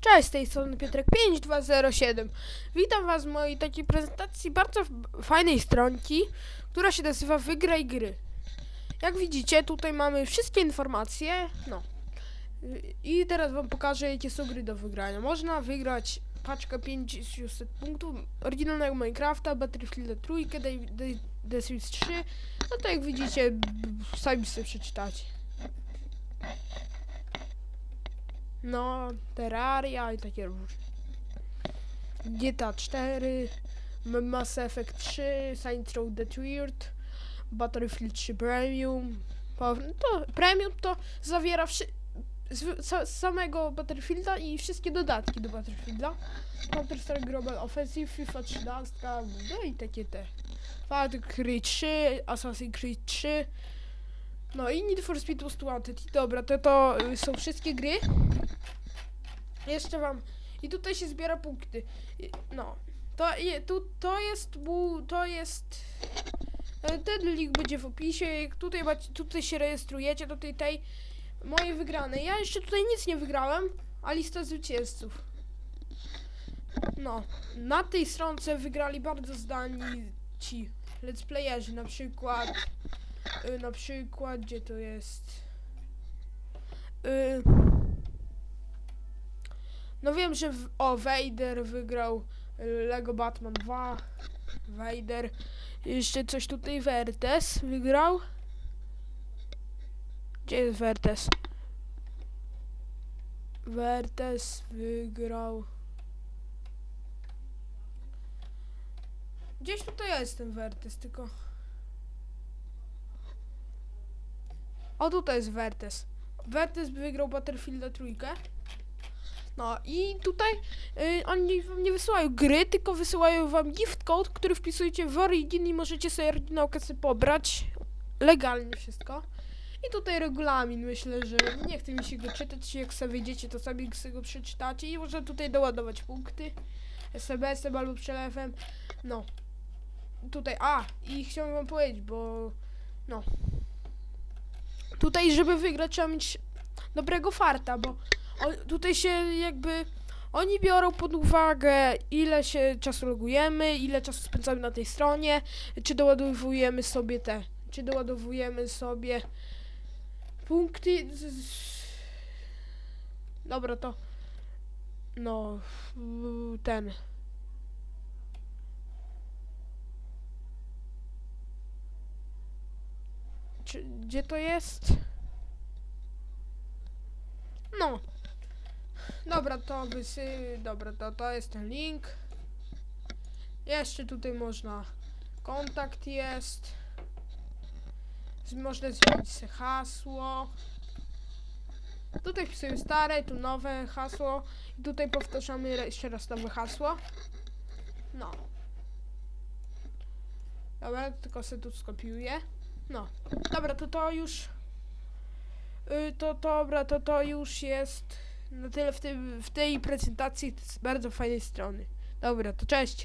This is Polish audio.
Cześć, z tej strony Piotrek 5207. Witam was w mojej takiej prezentacji bardzo fajnej stronki, która się nazywa Wygraj gry. Jak widzicie, tutaj mamy wszystkie informacje, no. I teraz wam pokażę, jakie są gry do wygrania. Można wygrać paczkę 500 punktów oryginalnego Minecrafta, Battlefield 3, The, Sims 3. No to jak widzicie, sami sobie przeczytacie. No, Terraria i takie różne. GTA 4, M- Mass Effect 3, Saints Row the Weird, Battlefield 3 Premium. Po- To Premium to zawiera wszy- z, sa, samego Battlefielda i wszystkie dodatki do Battlefielda. Counter-Strike Global Offensive, FIFA 13, no i takie te. Far Cry 3, Assassin's Creed 3. No i Need for Speed Most Wanted. Dobra, to to y, są wszystkie gry. Jeszcze wam. I tutaj się zbiera punkty. No. To, je, tu, to jest. bu- To jest. e, Ten link będzie w opisie. Tutaj, tutaj się rejestrujecie do tej tej mojej wygranej. Ja jeszcze tutaj nic nie wygrałem, a lista zwycięzców. No. Na tej stronce wygrali bardzo zdani ci let's playerzy, na przykład. Y, na przykład, gdzie to jest? Y, no wiem, że w, o Vader wygrał Lego Batman 2. Vader. Jeszcze coś tutaj Vertes wygrał. Gdzie jest Vertes? Vertes wygrał. Gdzieś tutaj jest ten Vertes, tylko. O, tutaj jest Vertes. Vertes wygrał Battlefielda trójkę. No i tutaj y, oni wam nie wysyłają gry, tylko wysyłają wam gift code, który wpisujecie w Origin i możecie sobie oryginałkę sobie pobrać. Legalnie wszystko. I tutaj regulamin, myślę, że nie chcę mi się go czytać, jak sobie wyjdziecie, to sobie sobie go przeczytacie i można tutaj doładować punkty SMS-em albo przelewem. No. Tutaj, a, i chciałem wam powiedzieć, bo no. Tutaj, żeby wygrać, trzeba mieć dobrego farta, bo o, tutaj się jakby oni biorą pod uwagę, ile się czasu logujemy, ile czasu spędzamy na tej stronie, czy doładowujemy sobie te, czy doładowujemy sobie punkty. Dobra, to no ten. Czy, gdzie to jest? No. Dobra, to wysy... Dobra, to, to jest ten link. Jeszcze tutaj można... Kontakt jest. Można zmienić sobie hasło. Tutaj wpisujemy stare, tu nowe hasło. I tutaj powtarzamy jeszcze raz nowe hasło. No. Dobra, tylko sobie tu skopiuję. No. Dobra, to to już... Y, to dobra, to to już jest na tyle w, tym, w tej prezentacji z bardzo fajnej strony. Dobra, to cześć.